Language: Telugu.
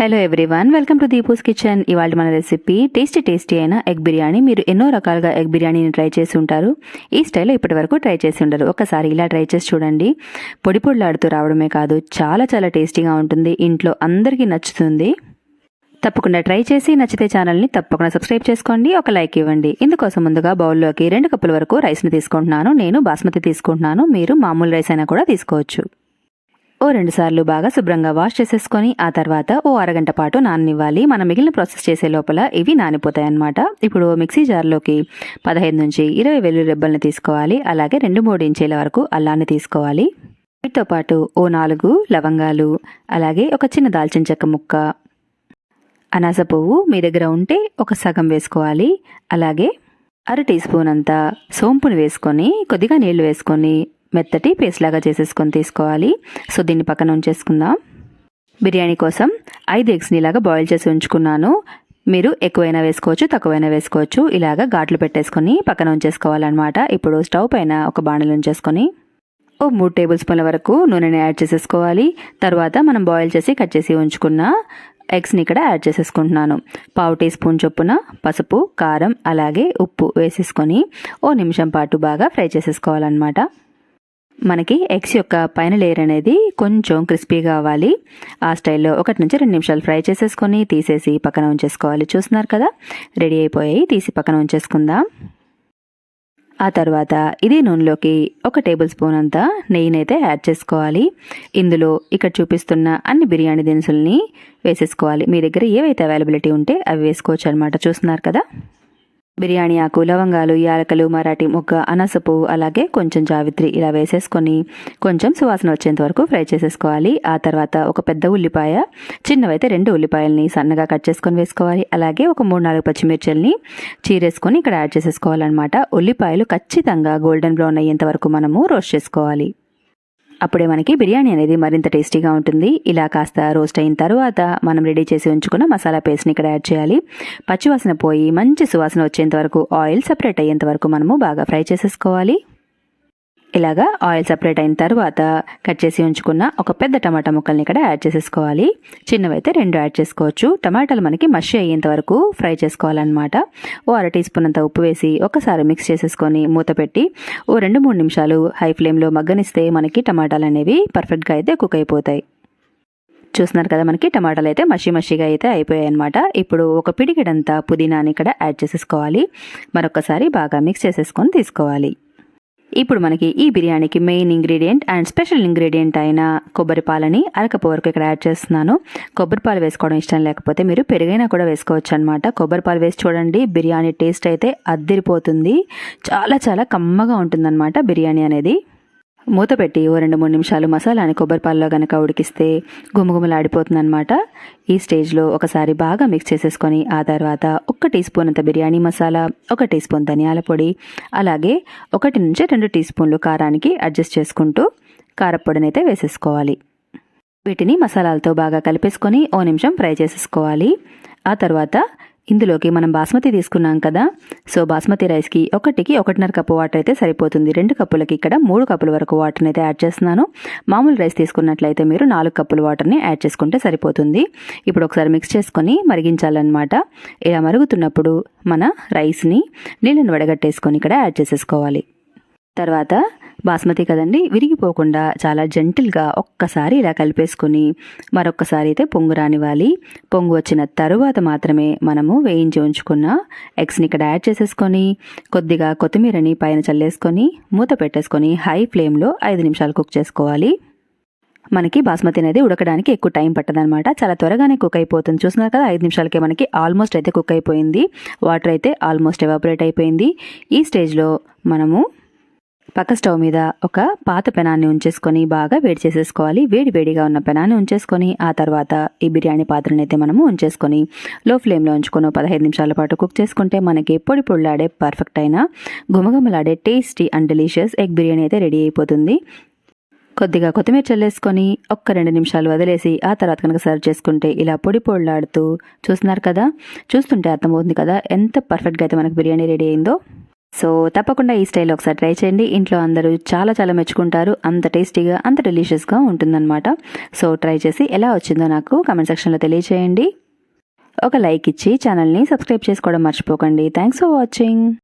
Hello everyone welcome to Deepu's kitchen ఇవాళ మన రెసిపీ టేస్టీ టేస్టీ అయిన ఎగ్ బిర్యానీ. మీరు ఎన్నో రకాలుగా ఎగ్ బిర్యానీని ట్రై చేసి ఉంటారు. ఈ స్టైల్లో ఇప్పటి వరకు ట్రై చేసి ఉండరు. ఒకసారి ఇలా ట్రై చేసి చూడండి. పొడి పొడిలాడుతూ రావడమే కాదు చాలా చాలా టేస్టీగా ఉంటుంది. ఇంట్లో అందరికీ నచ్చుతుంది. తప్పకుండా ట్రై చేసి నచ్చితే ఛానల్ని తప్పకుండా సబ్స్క్రైబ్ చేసుకోండి. ఒక లైక్ ఇవ్వండి. ఇందుకోసం ముందుగా బౌల్లోకి రెండు కప్పుల వరకు రైస్ని తీసుకుంటున్నాను. నేను బాస్మతి తీసుకుంటున్నాను. మీరు మామూలు రైస్ అయినా కూడా తీసుకోవచ్చు. ఓ రెండు సార్లు బాగా శుభ్రంగా వాష్ చేసేసుకొని ఆ తర్వాత ఓ అరగంట పాటు నాననివ్వాలి. మనం మిగిలిన ప్రాసెస్ చేసే లోపల ఇవి నానిపోతాయి అన్నమాట ఇప్పుడు మిక్సీ జార్లోకి పదహైదు నుంచి ఇరవై వెల్లు రెబ్బల్ని తీసుకోవాలి. అలాగే రెండు మూడు ఇంచీల వరకు అల్లాన్ని తీసుకోవాలి. వీటితో పాటు ఓ నాలుగు లవంగాలు అలాగే ఒక చిన్న దాల్చిన చెక్క ముక్క అనాస పువ్వు మీ దగ్గర ఉంటే ఒక సగం వేసుకోవాలి. అలాగే అర టీ స్పూన్ అంతా సోంపును వేసుకొని కొద్దిగా నీళ్ళు వేసుకొని మెత్తటి పేస్ట్ లాగా చేసేసుకొని తీసుకోవాలి. సో దీన్ని పక్కన ఉంచేసుకుందాం. బిర్యానీ కోసం ఐదు ఎగ్స్ని ఇలాగా బాయిల్ చేసి ఉంచుకున్నాను. మీరు ఎక్కువైనా వేసుకోవచ్చు తక్కువైనా వేసుకోవచ్చు. ఇలాగా ఘాట్లు పెట్టేసుకొని పక్కన ఉంచేసుకోవాలన్నమాట. ఇప్పుడు స్టవ్ పైన ఒక బాణలు ఉంచేసుకొని ఓ మూడు టేబుల్ స్పూన్ల వరకు నూనెని యాడ్ చేసేసుకోవాలి. తర్వాత మనం బాయిల్ చేసి కట్ చేసి ఉంచుకున్న ఎగ్స్ని ఇక్కడ యాడ్ చేసేసుకుంటున్నాను. పావు టీ స్పూన్ చొప్పున పసుపు కారం అలాగే ఉప్పు వేసేసుకొని ఓ నిమిషం పాటు బాగా ఫ్రై చేసేసుకోవాలన్నమాట. మనకి ఎగ్స్ యొక్క పైన లేయర్ అనేది కొంచెం క్రిస్పీగా అవ్వాలి. ఆ స్టైల్లో ఒకటి నుంచి రెండు నిమిషాలు ఫ్రై చేసేసుకొని తీసేసి పక్కన ఉంచేసుకోవాలి. చూస్తున్నారు కదా? రెడీ అయిపోయాయి. తీసి పక్కన ఉంచేసుకుందాం. ఆ తర్వాత ఇదే నూనెలోకి ఒక టేబుల్ స్పూన్ అంతా నెయ్యినైతే యాడ్ చేసుకోవాలి. ఇందులో ఇక్కడ చూపిస్తున్న అన్ని బిర్యానీ దినుసుల్ని వేసేసుకోవాలి. మీ దగ్గర ఏవైతే అవైలబిలిటీ ఉంటే అవి వేసుకోవచ్చు అనమాట చూస్తున్నారు కదా? బిర్యానీ ఆకు లవంగాలు యాలకలు మరాఠీ మొగ్గ అనసపు అలాగే కొంచెం జావిత్రి ఇలా వేసేసుకొని కొంచెం సువాసన వచ్చేంత వరకు ఫ్రై చేసేసుకోవాలి. ఆ తర్వాత ఒక పెద్ద ఉల్లిపాయ చిన్నవైతే రెండు ఉల్లిపాయల్ని సన్నగా కట్ చేసుకొని వేసుకోవాలి. అలాగే ఒక మూడు నాలుగు పచ్చిమిర్చిల్ని చీరేసుకొని ఇక్కడ యాడ్ చేసేసుకోవాలన్నమాట. ఉల్లిపాయలు ఖచ్చితంగా గోల్డెన్ బ్రౌన్ అయ్యేంత వరకు మనము రోస్ట్ చేసుకోవాలి. అప్పుడే మనకి బిర్యానీ అనేది మరింత టేస్టీగా ఉంటుంది. ఇలా కాస్త రోస్ట్ అయిన తర్వాత మనం రెడీ చేసి ఉంచుకున్న మసాలా పేస్ట్ని ఇక్కడ యాడ్ చేయాలి. పచ్చివాసన పోయి మంచి సువాసన వచ్చేంత వరకు ఆయిల్ సపరేట్ అయ్యేంత వరకు మనము బాగా ఫ్రై చేసేసుకోవాలి. ఇలాగా ఆయిల్ సపరేట్ అయిన తర్వాత కట్ చేసి ఉంచుకున్న ఒక పెద్ద టమాటా ముక్కల్ని ఇక్కడ యాడ్ చేసేసుకోవాలి. చిన్నవైతే రెండు యాడ్ చేసుకోవచ్చు. టమాటాలు మనకి మషి అయ్యేంత వరకు ఫ్రై చేసుకోవాలన్నమాట. ఓ అర టీ స్పూన్ అంత ఉప్పు వేసి ఒకసారి మిక్స్ చేసేసుకొని మూత పెట్టి ఓ రెండు మూడు నిమిషాలు హై ఫ్లేమ్లో మగ్గనిస్తే మనకి టమాటాలు అనేవి పర్ఫెక్ట్గా అయితే కుక్ అయిపోతాయి. చూస్తున్నారు కదా మనకి టమాటాలు అయితే మషి మషిగా అయితే అయిపోయాయి అనమాట ఇప్పుడు ఒక పిడికిడంతా పుదీనాని ఇక్కడ యాడ్ చేసేసుకోవాలి. మరొకసారి బాగా మిక్స్ చేసేసుకొని తీసుకోవాలి. ఇప్పుడు మనకి ఈ బిర్యానీకి main ingredient and special ingredient అయిన కొబ్బరి పాలని అరకపు వరకు ఇక్కడ యాడ్ చేస్తున్నాను. కొబ్బరి పాలు వేసుకోవడం ఇష్టం లేకపోతే మీరు పెరుగైనా కూడా వేసుకోవచ్చు అనమాట కొబ్బరి పాలు వేసి చూడండి బిర్యానీ టేస్ట్ అయితే అద్దిరిపోతుంది. చాలా చాలా కమ్మగా ఉంటుందన్నమాట బిర్యానీ అనేది. మూత పెట్టి ఓ రెండు మూడు నిమిషాలు మసాలాని కొబ్బరిపాల్లో గనక కనుక ఉడికిస్తే గుమగుమలాడిపోతుందన్నమాట. ఈ స్టేజ్లో ఒకసారి బాగా మిక్స్ చేసేసుకొని ఆ తర్వాత ఒక టీ స్పూన్ అంత బిర్యానీ మసాలా ఒక టీ స్పూన్ ధనియాల పొడి అలాగే ఒకటి నుంచి రెండు టీ స్పూన్లు కారానికి అడ్జస్ట్ చేసుకుంటూ కారపొడిని అయితే వేసేసుకోవాలి. వీటిని మసాలాలతో బాగా కలిపేసుకొని ఓ నిమిషం ఫ్రై చేసేసుకోవాలి. ఆ తర్వాత ఇందులోకి మనం బాస్మతి తీసుకున్నాం కదా. సో బాస్మతి రైస్కి ఒకటికి ఒకటిన్నర కప్పు వాటర్ అయితే సరిపోతుంది. రెండు కప్పులకి ఇక్కడ మూడు కప్పుల వరకు వాటర్ని అయితే యాడ్ చేస్తున్నాను. మామూలు రైస్ తీసుకున్నట్లయితే మీరు నాలుగు కప్పుల వాటర్ని యాడ్ చేసుకుంటే సరిపోతుంది. ఇప్పుడు ఒకసారి మిక్స్ చేసుకొని మరిగించాలన్నమాట. ఇలా మరుగుతున్నప్పుడు మన రైస్ని నీళ్ళని వడగట్టేసుకొని ఇక్కడ యాడ్ చేసేసుకోవాలి. తర్వాత బాస్మతి కదండి విరిగిపోకుండా చాలా జెంటిల్గా ఒక్కసారి ఇలా కలిపేసుకొని మరొక్కసారి అయితే పొంగు రానివ్వాలి. పొంగు వచ్చిన తరువాత మాత్రమే మనము వేయించి ఉంచుకున్న ఎగ్స్ని ఇక్కడ యాడ్ చేసేసుకొని కొద్దిగా కొత్తిమీరని పైన చల్లేసుకొని మూత పెట్టేసుకొని హై ఫ్లేమ్లో ఐదు నిమిషాలు కుక్ చేసుకోవాలి. మనకి బాస్మతి అనేది ఉడకడానికి ఎక్కువ టైం పట్టదనమాట చాలా త్వరగానే కుక్ అయిపోతుంది. చూస్తున్నారు కదా ఐదు నిమిషాలకే మనకి ఆల్మోస్ట్ అయితే కుక్ అయిపోయింది. వాటర్ అయితే ఆల్మోస్ట్ ఎవాపరేట్ అయిపోయింది. ఈ స్టేజ్లో మనము పక్క స్టవ్ మీద ఒక పాత పెనాన్ని ఉంచేసుకొని బాగా వేడి చేసేసుకోవాలి. వేడి వేడిగా ఉన్న పెనాన్ని ఉంచేసుకొని ఆ తర్వాత ఈ బిర్యానీ పాత్రని అయితే మనము ఉంచేసుకొని లో ఫ్లేమ్లో ఉంచుకొని పదహైదు నిమిషాల పాటు కుక్ చేసుకుంటే మనకి పొడి పొడిలాడే పర్ఫెక్ట్ అయిన గుమగుమలాడే tasty and delicious egg biryani అయితే రెడీ అయిపోతుంది. కొద్దిగా కొత్తిమీర చల్లేసుకొని ఒక్క రెండు నిమిషాలు వదిలేసి ఆ తర్వాత కనుక సర్వ్ చేసుకుంటే ఇలా పొడి పొడిలాడుతూ చూస్తున్నారు కదా? చూస్తుంటే అర్థమవుతుంది కదా? ఎంత పర్ఫెక్ట్గా అయితే మనకు బిర్యానీ రెడీ అయిందో. సో తప్పకుండా ఈ స్టైల్ ఒకసారి ట్రై చేయండి. ఇంట్లో అందరూ చాలా చాలా మెచ్చుకుంటారు. అంత టేస్టీగా అంత డెలిషియస్గా ఉంటుందన్నమాట. సో ట్రై చేసి ఎలా వచ్చిందో నాకు కమెంట్ సెక్షన్లో తెలియచేయండి. ఒక లైక్ ఇచ్చి ఛానల్ని సబ్స్క్రైబ్ చేసుకోవడం మర్చిపోకండి. Thanks for watching